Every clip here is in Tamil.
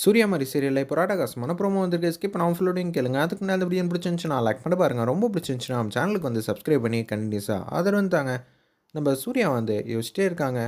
சூர்யா மாதிரி சீரியலில் இப்போ ராடகாசமான ப்ரோமோ வந்திருக்கு. ஸ்கிப் நான் ஃபுல்லோடையும் கேளுங்க. அதுக்கு நான் அந்த வீடியோ பிடிச்சிருந்துச்சுன்னா லைக் பண்ண பாருங்கள் ரொம்ப பிடிச்சிருந்துச்சுன்னா நம்ம சேனலுக்கு வந்து சப்ஸ்கிரைப் பண்ணி கண்டினியூஸாக ஆதரவு தாங்க. நம்ம சூர்யா வந்து யோசிச்சிட்டே இருக்காங்க.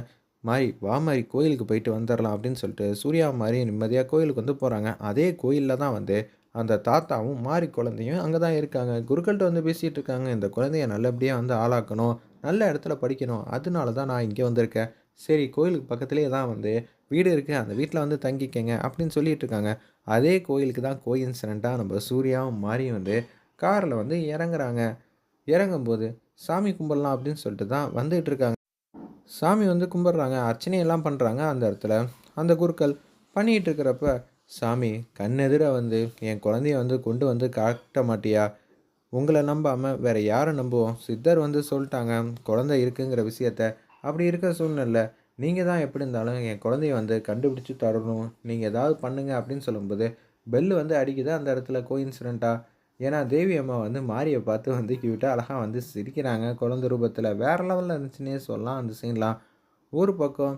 மாதிரி வா மாதிரி கோயிலுக்கு போயிட்டு வந்துடலாம் அப்படின்னு சொல்லிட்டு சூர்யா மாதிரி நிம்மதியாக கோயிலுக்கு வந்து போகிறாங்க அதே கோயிலில் தான் வந்து அந்த தாத்தாவும் மாறி குழந்தையும் அங்கே தான் இருக்காங்க. குருக்கள்கிட்ட வந்து பேசிகிட்டு இருக்காங்க. இந்த குழந்தைய நல்லபடியாக வந்து ஆளாக்கணும். நல்ல இடத்துல படிக்கணும். அதனால தான் நான் இங்கே வந்திருக்கேன். சரி கோயிலுக்கு பக்கத்துலேயே தான் வந்து வீடு இருக்குது அந்த வீட்டில் வந்து தங்கிக்கங்க அப்படின்னு சொல்லிட்டு இருக்காங்க. அதே கோயிலுக்கு தான் கோயின்சிடண்ட்டாக நம்ம சூர்யாவும் மாறி வந்து காரில் வந்து இறங்குறாங்க. இறங்கும்போது சாமி கும்பிடலாம் அப்படின்னு சொல்லிட்டு தான் வந்துகிட்டு இருக்காங்க. சாமி வந்து கும்பிட்றாங்க. அர்ச்சனையெல்லாம் பண்ணுறாங்க அந்த இடத்துல. அந்த குருக்கள் பண்ணிகிட்டு இருக்கிறப்ப சாமி கண்ணெதிர வந்து என் குழந்தைய வந்து கொண்டு வந்து காட்ட மாட்டியா? உங்களை நம்பாமல் வேறு யாரை நம்புவோம்? சித்தர் வந்து சொல்லிட்டாங்க குழந்தை இருக்குங்கிற விஷயத்த. அப்படி இருக்க சூழ்நிலை நீங்கள் தான் எப்படி இருந்தாலும் என் குழந்தைய வந்து கண்டுபிடிச்சி தரணும். நீங்கள் ஏதாவது பண்ணுங்க அப்படின்னு சொல்லும்போது பெல்லு வந்து அடிக்குது. அந்த இடத்துல கோ இன்சிடெண்ட்டாக ஏன்னா தேவி அம்மா வந்து மாரியை பார்த்து வந்து கியூட்டாக அழகாக வந்து சிரிக்கிறாங்க. குழந்தை ரூபத்தில் வேறு லெவலில் இருந்துச்சுன்னே சொல்லலாம் அந்த சீன்லாம் ஒரு பக்கம்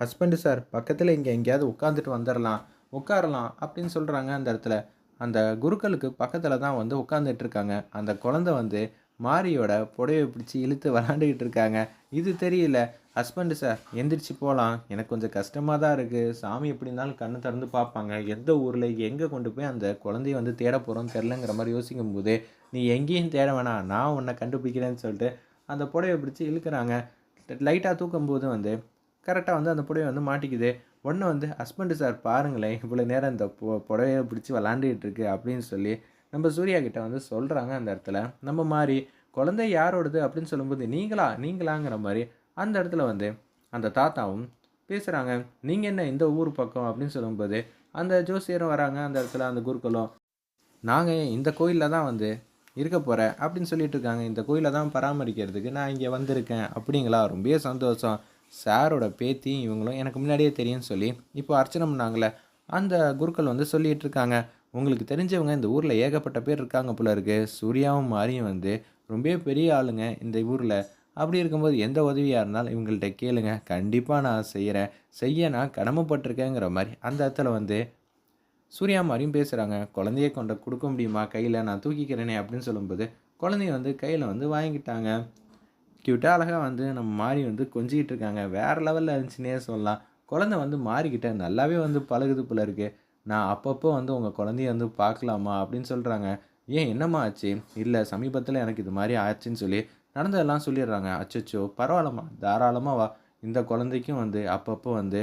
ஹஸ்பண்டு சார் பக்கத்தில் இங்கே எங்கேயாவது உட்காந்துட்டு வந்துடலாம் உட்காரலாம். அப்படின்னு சொல்கிறாங்க அந்த இடத்துல. அந்த குருக்களுக்கு பக்கத்தில் தான் வந்து உட்காந்துட்டு இருக்காங்க. அந்த குழந்தை வந்து மாரியோட புடவை பிடிச்சி இழுத்து விளாண்டுக்கிட்டு இருக்காங்க. இது தெரியல. ஹஸ்பண்டு சார் எந்திரிச்சு போகலாம் எனக்கு கொஞ்சம் கஷ்டமாக தான் இருக்குது சாமி எப்படி இருந்தாலும் கண்ணை திறந்து பார்ப்பாங்க. எந்த ஊரில் எங்கே கொண்டு போய் அந்த குழந்தைய வந்து தேட போகிறோம் தெரிலங்கிற மாதிரி யோசிக்கும் போது நீ எங்கேயும் தேட வேணாம். நான் உன்னை கண்டுபிடிக்கிறேன்னு சொல்லிட்டு அந்த புடவை பிடிச்சி இழுக்கிறாங்க. லைட்டாக தூக்கும் போது வந்து கரெக்டாக வந்து அந்த புடவை வந்து மாட்டிக்குது. ஒன்று வந்து ஹஸ்பண்டு சார் பாருங்களேன். இவ்வளோ நேரம் இந்த பு புடவையை பிடிச்சி விளாண்டுக்கிட்டு இருக்கு அப்படின்னு சொல்லி நம்ம சூர்யா கிட்ட வந்து சொல்கிறாங்க அந்த இடத்துல நம்ம மாதிரி குழந்தை யாரோடது அப்படின்னு சொல்லும்போது நீங்களா நீங்களாங்கிற மாதிரி அந்த இடத்துல வந்து அந்த தாத்தாவும் பேசுகிறாங்க நீங்கள் என்ன இந்த ஊர் பக்கம் அப்படின்னு சொல்லும்போது அந்த ஜோசியரும் வராங்க அந்த இடத்துல அந்த குருக்களும். நாங்கள் இந்த கோயிலில் தான் வந்து இருக்க போகிறேன் அப்படின்னு சொல்லிட்டு இருக்காங்க. இந்த கோயிலை தான் பராமரிக்கிறதுக்கு நான் இங்கே வந்திருக்கேன் அப்படிங்களா? ரொம்ப சந்தோஷம். சாரோட பேத்தி இவங்களும் எனக்கு முன்னாடியே தெரியும்னு சொல்லி இப்போ அர்ச்சனை பண்ணாங்களே அந்த குருக்கள் வந்து சொல்லிகிட்டு இருக்காங்க. உங்களுக்கு தெரிஞ்சவங்க இந்த ஊரில் ஏகப்பட்ட பேர் இருக்காங்க போல இருக்குது சூர்யாவும் மாரியும் வந்து ரொம்ப பெரிய ஆளுங்க இந்த ஊரில். அப்படி இருக்கும்போது எந்த உதவியாக இருந்தாலும் இவங்கள்ட்ட கேளுங்க. கண்டிப்பாக நான் செய்கிறேன் செய்ய நான் கடமைப்பட்டிருக்கேங்கிற மாதிரி அந்த இடத்துல வந்து சூர்யா மாதிரியும் பேசுகிறாங்க குழந்தைய கொண்ட கொடுக்க முடியுமா? கையில் நான் தூக்கிக்கிறேனே அப்படின்னு சொல்லும்போது குழந்தைய வந்து கையில் வந்து வாங்கிட்டாங்க. க்யூட்டாக அழகாக வந்து நம்ம மாறி வந்து கொஞ்சிக்கிட்டு இருக்காங்க. வேறு லெவலில் இருந்துச்சுன்னே சொல்லலாம். குழந்தை வந்து மாறிக்கிட்ட நல்லாவே வந்து பழகுது போல இருக்குது நான் அப்பப்போ வந்து உங்கள் குழந்தைய வந்து பார்க்கலாமா அப்படின்னு சொல்கிறாங்க ஏன் என்னம்மா ஆச்சு? இல்லை சமீபத்தில் எனக்கு இது மாதிரி ஆச்சுன்னு சொல்லி நடந்ததெல்லாம் சொல்லிடுறாங்க. அச்சச்சோ பரவாயில்லம்மா. தாராளமாக வா. இந்த குழந்தைக்கும் வந்து அப்பப்போ வந்து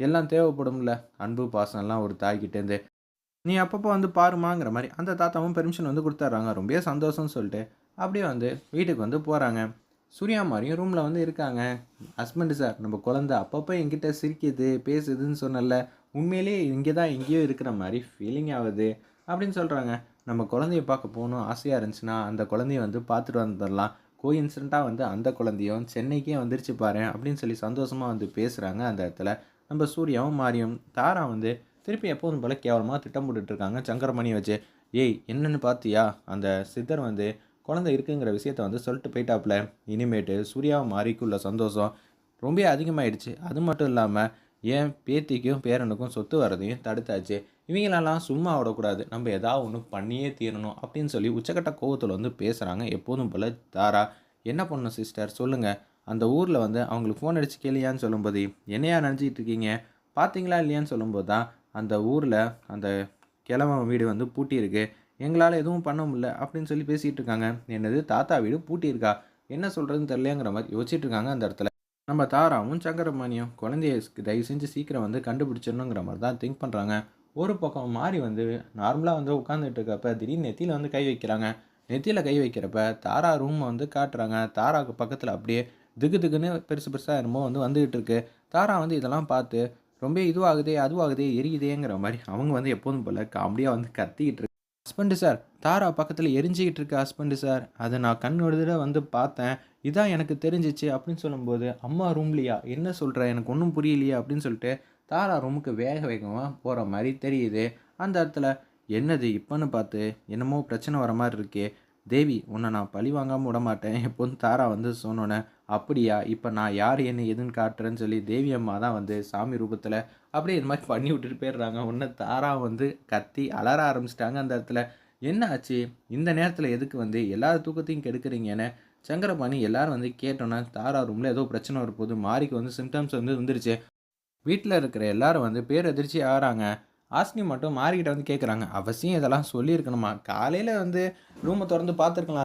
எல்லாம் தேவைப்படும்ல. அன்பு பாசம்லாம் ஒரு தாய்கிட்டேருந்து நீ அப்பப்போ வந்து பாருமாங்கிற மாதிரி அந்த தாத்தாவும் பெர்மிஷன் வந்து கொடுத்துட்றாங்க. ரொம்ப சந்தோஷம்னு சொல்லிட்டு அப்படியே வந்து வீட்டுக்கு வந்து போகிறாங்க சூர்யா மாதிரியும் ரூமில் வந்து இருக்காங்க. ஹஸ்பண்டு சார் நம்ம குழந்த அப்பப்போ என்கிட்ட சிரிக்குது பேசுதுன்னு சொன்னல உண்மையிலேயே இங்கே தான் எங்கேயோ இருக்கிற மாதிரி ஃபீலிங் ஆகுது அப்படின்னு சொல்கிறாங்க நம்ம குழந்தைய பார்க்க போகணும் ஆசையாக இருந்துச்சுன்னா அந்த குழந்தைய வந்து பார்த்துட்டு வந்துடலாம். கோ இன்சிடெண்ட்டாக வந்து அந்த குழந்தையும் சென்னைக்கே வந்துருச்சு பாரு அப்படின்னு சொல்லி சந்தோஷமாக வந்து பேசுகிறாங்க அந்த இடத்துல. நம்ம சூர்யாவும் மாறியும் தாரா வந்து திருப்பி எப்போதும் போல் கேவலமாக திட்டம் போட்டுட்ருக்காங்க சங்கரமணி வச்சு ஏய் என்னென்னு பார்த்தியா? அந்த சித்தர் வந்து குழந்தை இருக்குங்கிற விஷயத்த வந்து சொல்லிட்டு போயிட்டாப்புல இனிமேட்டு சூர்யாவை மாறிக்குள்ள சந்தோஷம் ரொம்ப அதிகமாகிடுச்சு அது மட்டும் இல்லாமல் ஏன் பேத்திக்கும் பேரனுக்கும் சொத்து வரதையும் தடுத்தாச்சு. இவங்களெல்லாம் சும்மா விடக்கூடாது. நம்ம எதாவது ஒன்று பண்ணியே தீரணும் அப்படின்னு சொல்லி உச்சக்கட்ட கோவத்தில் வந்து பேசுகிறாங்க எப்போதும் போல் தாரா. என்ன பண்ணணும் சிஸ்டர் சொல்லுங்கள் அந்த ஊரில் வந்து அவங்களுக்கு ஃபோன் அடித்து கேளியான்னு சொல்லும்போது என்னையா நினச்சிக்கிட்டு இருக்கீங்க? பார்த்தீங்களா இல்லையான்னு சொல்லும்போது தான் அந்த ஊரில் அந்த கிழமை வீடு வந்து பூட்டியிருக்கு எங்களால் எதுவும் பண்ண முடியல அப்படின்னு சொல்லி பேசிகிட்டு இருக்காங்க. என்னது தாத்தா வீடு பூட்டியிருக்கா என்ன சொல்கிறதுன்னு தெரியலங்கிற மாதிரி யோசிச்சுட்டு இருக்காங்க அந்த இடத்துல. நம்ம தாராவும் சங்கரமணியும் குழந்தைய தயவு செஞ்சு சீக்கிரம் வந்து கண்டுபிடிச்சிடணுங்கிற மாதிரி தான் திங்க் பண்ணுறாங்க ஒரு பக்கம் மாறி வந்து நார்மலாக வந்து உட்காந்துட்டு இருக்கப்ப திடீர்னு நெத்தியில் வந்து கை வைக்கிறாங்க. நெத்தியில் கை வைக்கிறப்ப தாரா ரூமை வந்து காட்டுறாங்க. தாராவுக்கு பக்கத்தில் அப்படியே திகு திகுன்னு பெருசு பெருசாக என்னமோ வந்து வந்துகிட்டு இருக்கு. தாரா வந்து இதெல்லாம் பார்த்து ரொம்ப இதுவாகுதே அதுவாகுதே எரியுதேங்கிற மாதிரி அவங்க வந்து எப்போதும் போல் காமெடியாக வந்து கத்திக்கிட்டு இருக்கு. ஹஸ்பண்டு சார் தாரா பக்கத்தில் எரிஞ்சிக்கிட்டு இருக்க ஹஸ்பண்டு சார் அதை நான் கண்ணோட வந்து பார்த்தேன். இதான் எனக்கு தெரிஞ்சிச்சு அப்படின்னு சொல்லும்போது அம்மா ரூம்லையா? என்ன சொல்கிற எனக்கு ஒன்றும் புரியலையா அப்படின்னு சொல்லிட்டு தாரா ரூமுக்கு வேக வேகமாக போகிற மாதிரி தெரியுது. அந்த இடத்துல என்னது? இப்போன்னு பார்த்து என்னமோ பிரச்சனை வர மாதிரி இருக்கே. தேவி உன்னை நான் பழி வாங்காமல் விட மாட்டேன். எப்போதும் தாரா வந்து சொன்னோன்னே அப்படியா? இப்போ நான் யார் என்ன எதுன்னு காட்டுறேன்னு சொல்லி தேவி அம்மா தான் வந்து சாமி ரூபத்தில் அப்படியே இது மாதிரி பண்ணி விட்டுட்டு போயிடுறாங்க. உன்னை தாரா வந்து கத்தி அலற ஆரம்பிச்சிட்டாங்க அந்த இடத்துல. என்ன ஆச்சு? இந்த நேரத்தில் எதுக்கு வந்து எல்லா தூக்கத்தையும் கெடுக்குறீங்கன்னு சங்கரபாணி எல்லாரும் வந்து கேட்டோன்னா தாரா ரூமில் ஏதோ பிரச்சனை வரப்போகுது. மாரிக்கு வந்து சிம்டம்ஸ் வந்து வந்துருச்சு. வீட்டில் இருக்கிற எல்லாரும் வந்து பேரதிர்ச்சி ஆகிறாங்க. ஆஸ்னி மட்டும் மாறிக்கிட்ட வந்து கேட்குறாங்க அவசியம் இதெல்லாம் சொல்லியிருக்கணுமா? காலையில் வந்து ரூமை திறந்து பார்த்துருக்கலாம்.